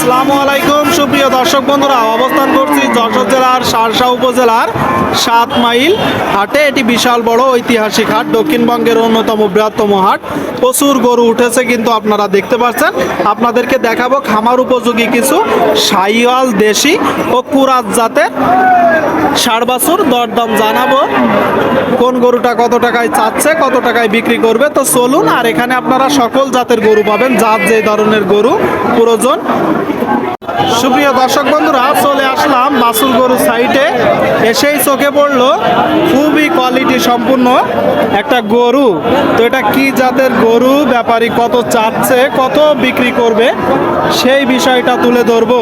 আসসালামু আলাইকুম। সুপ্রিয় দর্শক বন্ধুরা, অবস্থান করছি যশোর জেলার সারসা উপজেলার সাত মাইল হাটে। এটি বিশাল বড় ঐতিহাসিক হাট, দক্ষিণবঙ্গের অন্যতম বৃহত্তম হাট। প্রচুর গরু উঠেছে কিন্তু আপনারা দেখতে পাচ্ছেন। আপনাদেরকে দেখাবো খামার উপযোগী কিছু সাইওয়াল দেশি ও কুরাত জাতের বাছুর। দরদাম জানাব কোন গরুটা কত টাকায় চাচ্ছে, কত টাকায় বিক্রি করবে। তো চলুন, আর এখানে আপনারা সকল জাতের গরু পাবেন, জাত যে ধরনের গরু, প্রয়োজন। সুপ্রিয় দর্শক বন্ধুরা, চলে আসলাম মাসুর গরু সাইটে। এসেই চোখে পড়ল, খুবই কোয়ালিটি সম্পূর্ণ একটা গরু। তো এটা কি জাতের গরু, ব্যাপারী কত চাচ্ছে, কত বিক্রি করবে, সেই বিষয়টা তুলে ধরবো।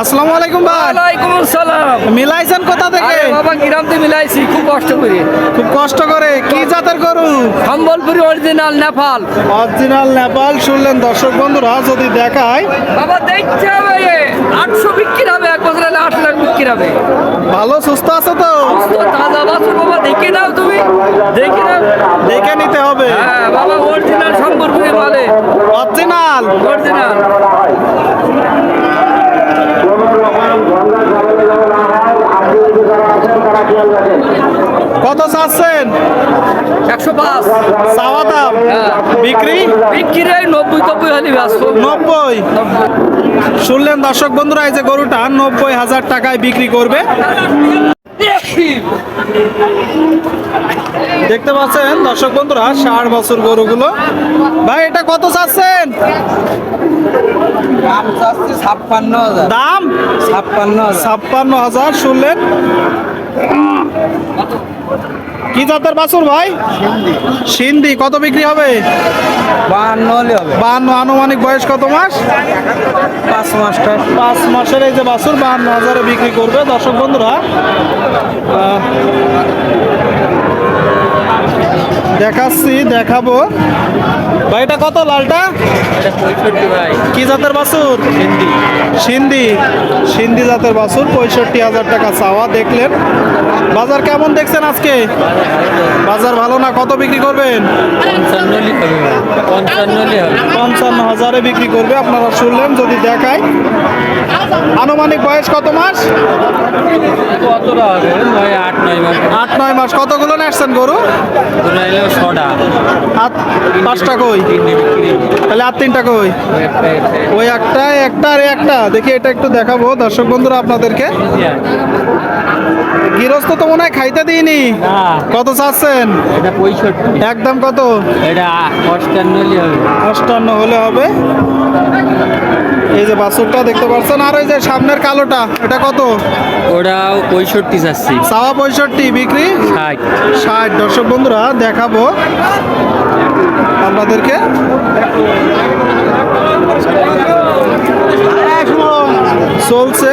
আসসালামু আলাইকুম ভাই। ওয়ালাইকুম আসসালাম। মিলাইছেন কোথা থেকে? আরে বাবা গ্রামতে মিলাইছি খুব কষ্ট করে। খুব কষ্ট করে। কি জাতের গরু? সম্বলপুরি অরিজিনাল নেপাল। অরিজিনাল নেপাল। শুনলেন দর্শক বন্ধুরা যদি দেখায়। বাবা দেখতে হবে। আটশো বিক্রি হবে এক বছর হলে আট লাখ বিক্রি হবে। ভালো সুস্থ আছে তো? তো তাজা বাছুর বাবা দেখে নাও তুমি। দেখে নাও। দেখে নিতে হবে। হ্যাঁ বাবা অরিজিনাল সম্বলপুরি মালে। অরিজিনাল অরিজিনাল কত চাচ্ছেন? একশো পাঁচ। চাওয়া দাম। হ্যাঁ। বিক্রি? বিক্রি নব্বই নব্বই হলে নব্বই? শুনলেন দর্শক বন্ধুরা এই যে গরুটা নব্বই হাজার টাকায় বিক্রি করবে। দেখতে পাচ্ছেন দর্শক বন্ধুরা ষাট বছর গরুগুলো। ভাই এটা কত চাচ্ছেন? দাম ছাপ্পান্ন ছাপ্পান্ন হাজার। শুনলেন? কি জাতের বাছুর ভাই? সিন্ধি। কত বিক্রি হবে? বাহান্ন আনুমানিক বয়স কত মাস? পাঁচ মাসটা পাঁচ মাসের এই যে বাছুর বাহান্ন হাজারে বিক্রি করবে। দর্শক বন্ধুরা দেখাচ্ছি দেখাবো। ভাই এটা কত লালটা? কি জাতের বাসুর সিন্ধি। সিন্ধি। জাতের বাসুর পঁয়ষট্টি হাজার টাকা চাওয়া দেখলেন। বাজার কেমন দেখছেন আজকে? বাজার ভালো। না? কত বিক্রি করবেন? পঞ্চান্ন হাজারে বিক্রি করবে আপনারা শুনলেন যদি দেখায়। আনুমানিক বয়স কত মাস? আট নয় মাস। কতগুলো নেসছেন গরু? পাঁচটা কই? তাহলে আর তিনটা কই? ওই একটা একটা আর একটা। দেখি এটা একটু দেখাবো। দর্শক বন্ধুরা আপনাদেরকে। গৃহস্থ তো মনে হয় খাইতে দিইনি। কত চাচ্ছেন? একদম কত? এটা অষ্টান্নলি হবে। অষ্টান্ন হলে হবে। এই যে বাছুরটা দেখতে পাচ্ছেন আর ওই যে সামনের কালোটা এটা কত? ওটা পঁয়ষট্টি চাচ্ছি সাওয়া পঁয়ষট্টি বিক্রি? ষাট। ষাট। দর্শক বন্ধুরা দেখাবো আপনাদেরকে চলছে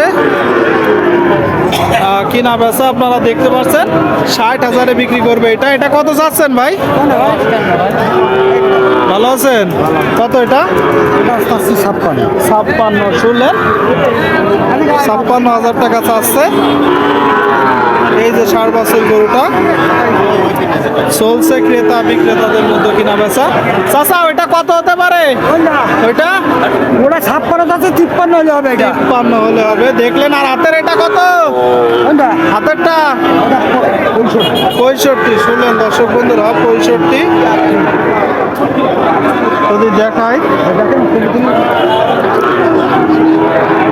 আহ, কিনা বেচা আপনারা দেখতে পাচ্ছেন। ষাট হাজারে বিক্রি করবে এটা। এটা কত চাচ্ছেন ভাই? ভালো আছেন? কত এটা? ছাপ্পান্ন ছাপ্পান্ন শুনলেন? ছাপ্পান্ন হাজার টাকা চাচ্ছে। এই যে ষাট বছর গরুটা। চলছে ক্রেতা বিক্রেতাদের মধ্যে কিনা বেচা। চাচা ওইটা কত হতে পারে? ওইটা। ওটা ছাপ্পান্ন আছে তিপ্পান্ন হলে হবে তিপ্পান্ন হলে হবে। দেখলেন আর হাতের কত? হাতেরটা? পঁয়ষট্টি শুনলেন দর্শক বন্ধুরা পঁয়ষট্টি। যদি দেখাই।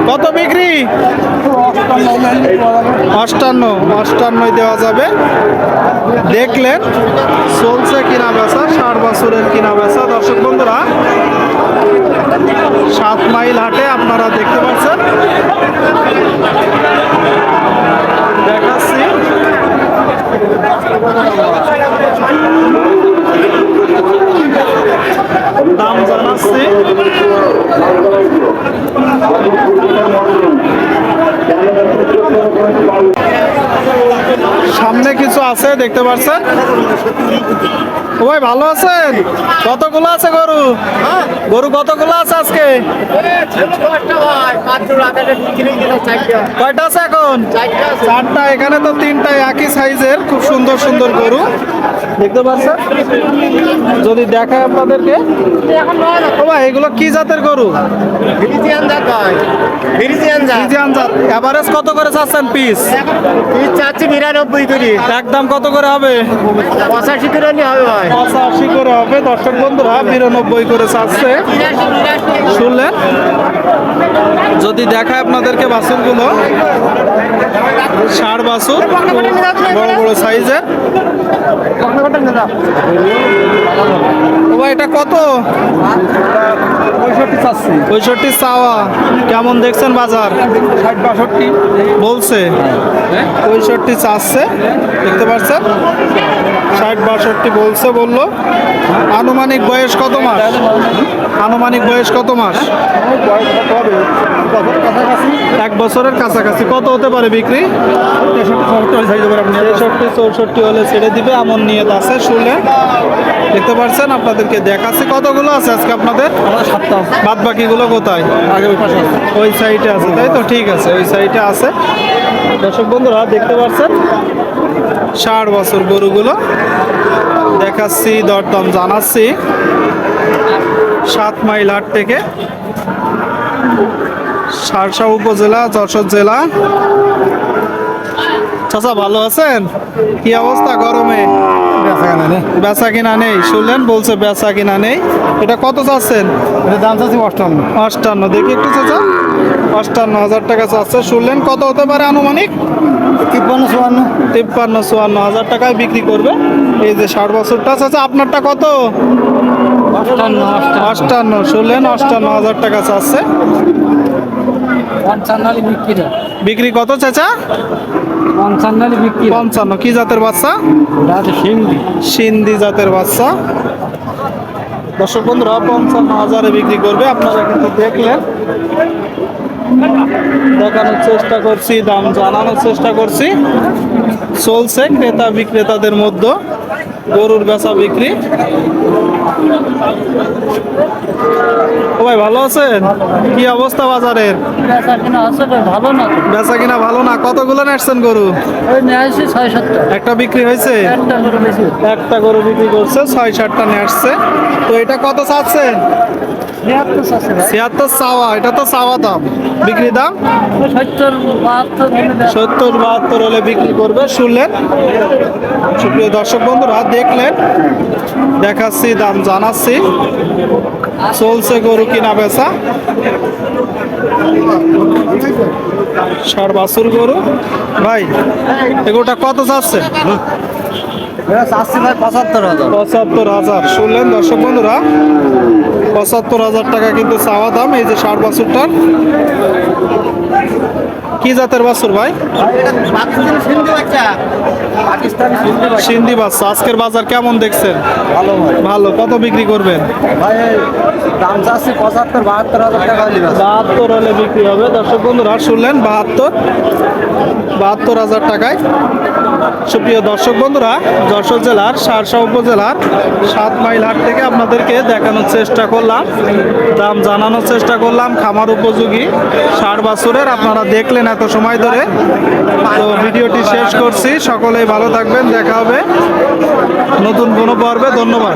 কত বিক্রি? অষ্টান্ন অষ্টান্নই দেওয়া যাবে। দেখলেন চলছে কিনা বেচা ষাট বছরের কিনা বেচা। দর্শক বন্ধুরা সাত মাইল হাটে আপনারা দেখতে পাচ্ছেন। দেখাচ্ছি। দাম জানাচ্ছি। সামনে কিছু আছে দেখতে পাচ্ছেন ও ভাই ভালো আছেন? কতগুলো আছে গরু? গরু কতগুলো আছে আজকে? কয়টা আছে এখন? চারটা এখানে তো তিনটা একই সাইজের খুব সুন্দর সুন্দর গরু। দেখতে পাচ্ছেন? যদি দেখায় আপনাদেরকে। ও ভাই এগুলো কি জাতের গরু? এভারেজ কত করে চাচ্ছেন পিস এই চাচ্ছি বিরানব্বই করি। একদম কত করে হবে? পঁচাশি করে হবে ভাই। পঁচাশি করে হবে। দর্শক বন্ধুরা, বিরানব্বই করে চাচ্ছে। শুনলেন? যদি দেখায় আপনাদেরকে বাছুরগুলো ষাড় বাছুর বড় বড় সাইজের। ও এটা কত? পঁয়ষট্টি চাওয়া। কেমন দেখছেন বাজার? ষাট বাষট্টি। বলছে। পঁয়ষট্টি চাচ্ছে। দেখতে পাচ্ছেন? ষাট বাষট্টি বলছে বলল। আনুমানিক বয়স কত মাস? আনুমানিক বয়স কত মাস? এক বছরের কাছাকাছি। কত হতে পারে বিক্রি? তেষট্টি চৌষট্টি হলে ছেড়ে দিবে এমন নিয়ত আছে শুনলে দেখতে পাচ্ছেন আপনাদেরকে দেখাচ্ছি কতগুলো আছে আজকে আপনাদের? বাদ বাকিগুলো কোথায়? আগে ওই পাশে ওই সাইডে আছে তাই তো? ঠিক আছে ওই সাইডে আছে। দর্শক বন্ধুরা দেখতে পাচ্ছেন? ষাট বছর গরুগুলো। দেখাচ্ছি দরদাম জানাচ্ছি। সাত মাইল হাট থেকে। সারসা উপজেলা যশোর জেলা। চাচা ভালো আছেন? কি অবস্থা গরমে? বেচা কিনা নেই। শুনলেন বলছে বেচা কিনা নেই। এটা কত চাচ্ছেন? দাম চাচ্ছি অষ্টান্ন। অষ্টান্ন। দেখি একটু চাচা। অষ্টান্ন হাজার টাকা চাচ্ছে। শুনলেন কত হতে পারে আনুমানিক? তিপ্পান্ন চুয়ান্ন। তিপ্পান্ন চুয়ান্ন হাজার টাকায় বিক্রি করবে। এই যে ষাট বছরটা চাচা আপনারটা কত? অষ্টান্ন। অষ্টান্ন। শুনলেন অষ্টান্ন হাজার টাকা চাচ্ছে। পঞ্চান্ন বিক্রি বিক্রি কত চাচা? পঞ্চান্ন বিক্রি পঞ্চান্ন। কি জাতের বাচ্চা? সিন্ধি। সিন্ধি জাতের বাচ্চা। দর্শক বন্ধুরা পঞ্চান্ন হাজারে বিক্রি করবে। আপনারা কিন্তু দেখলেন। দেখানোর চেষ্টা করছি দাম জানানোর চেষ্টা করছি। চলছে ক্রেতা বিক্রেতাদের মধ্যে গরুর বেচা বিক্রি। ও ভাই, ভালো আছেন? কি অবস্থা বাজারের? ভালো না বেচা কিনা ভালো না? কতগুলো নেসছেন গরু? একটা বিক্রি হয়েছে? একটা গরু বিক্রি করছে, ছয় সাতটা নিয়ে তো এটা কত চাচ্ছেন? ছিয়াত্তর চাওয়া, এটা তো চাওয়া দাম। বিক্রি দাম? সত্তর বাহাত্তর হলে বিক্রি করবে দেখাচ্ছি দাম জানাচ্ছি। চলছে গরু কিনা বেচা। ষাট বাছুর গরু। ভাই এগুলোটা কত চাচ্ছে পঁচাত্তর হাজার। পঁচাত্তর হাজার। শুনলেন দর্শক বন্ধুরা? পঁচাত্তর হাজার টাকা কিন্তু চাওয়া দাম এই যে ষাট বাছুরটার। কি জাতের বাছুর ভাই? পাকিস্তানি সিন্ধি বাচ্চা। আজকের বাজার কেমন দেখছেন? ভালো ভালো। কত বিক্রি করবেন? ভাই দাম চাচ্ছি পঁচাত্তর বাহাত্তর হাজার টাকা হলে বাহাত্তর হলে বিক্রি হবে। দর্শক বন্ধুরা শুনলেন বাহাত্তর বাহাত্তর হাজার টাকায়। সুপ্রিয় দর্শক বন্ধুরা যশোর জেলার সারসা উপজেলার সাত মাইল হাট থেকে আপনাদেরকে দেখানোর চেষ্টা করলাম। দাম জানানোর চেষ্টা করলাম, খামার উপযোগী ষাট বছরের, আপনারা দেখলেন এত সময় ধরে। তো ভিডিওটি শেষ করছি, সকলেই ভালো থাকবেন, দেখা হবে নতুন কোনো পর্বে, ধন্যবাদ।